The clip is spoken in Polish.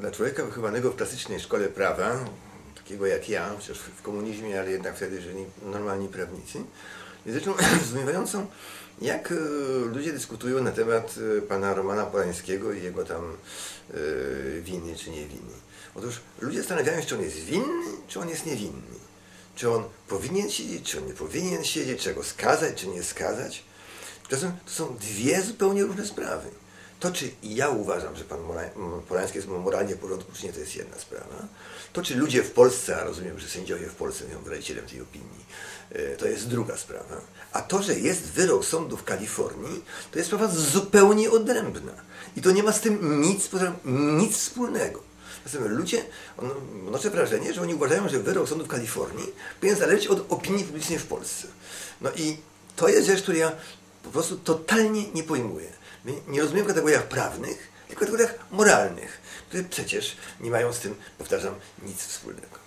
dla człowieka wychowanego w klasycznej szkole prawa, takiego jak ja, chociaż w komunizmie, ale jednak wtedy żyli normalni prawnicy, jest rzeczą zdumiewającą, jak e, ludzie dyskutują na temat e, pana Romana Polańskiego i jego tam e, winy czy niewiny. Otóż ludzie zastanawiają się, czy on jest winny, czy on jest niewinny. Czy on powinien siedzieć, czy on nie powinien siedzieć, czy go skazać, czy nie skazać. To to są dwie zupełnie różne sprawy. To, czy ja uważam, że pan Polański jest moralnie w porządku, czy nie, to jest jedna sprawa. To, czy ludzie w Polsce, a rozumiem, że sędziowie w Polsce są wyrazicielem tej opinii, e, to jest druga sprawa. A to, że jest wyrok sądu w Kalifornii, to jest sprawa zupełnie odrębna. I to nie ma z tym nic, nic wspólnego. Natomiast ludzie, on, odnoszę wrażenie, że oni uważają, że wyrok sądu w Kalifornii powinien zależeć od opinii publicznej w Polsce. No i to jest rzecz, której ja po prostu totalnie nie pojmuję. Nie rozumiemy w kategoriach prawnych, tylko w kategoriach moralnych, które przecież nie mają z tym, powtarzam, nic wspólnego.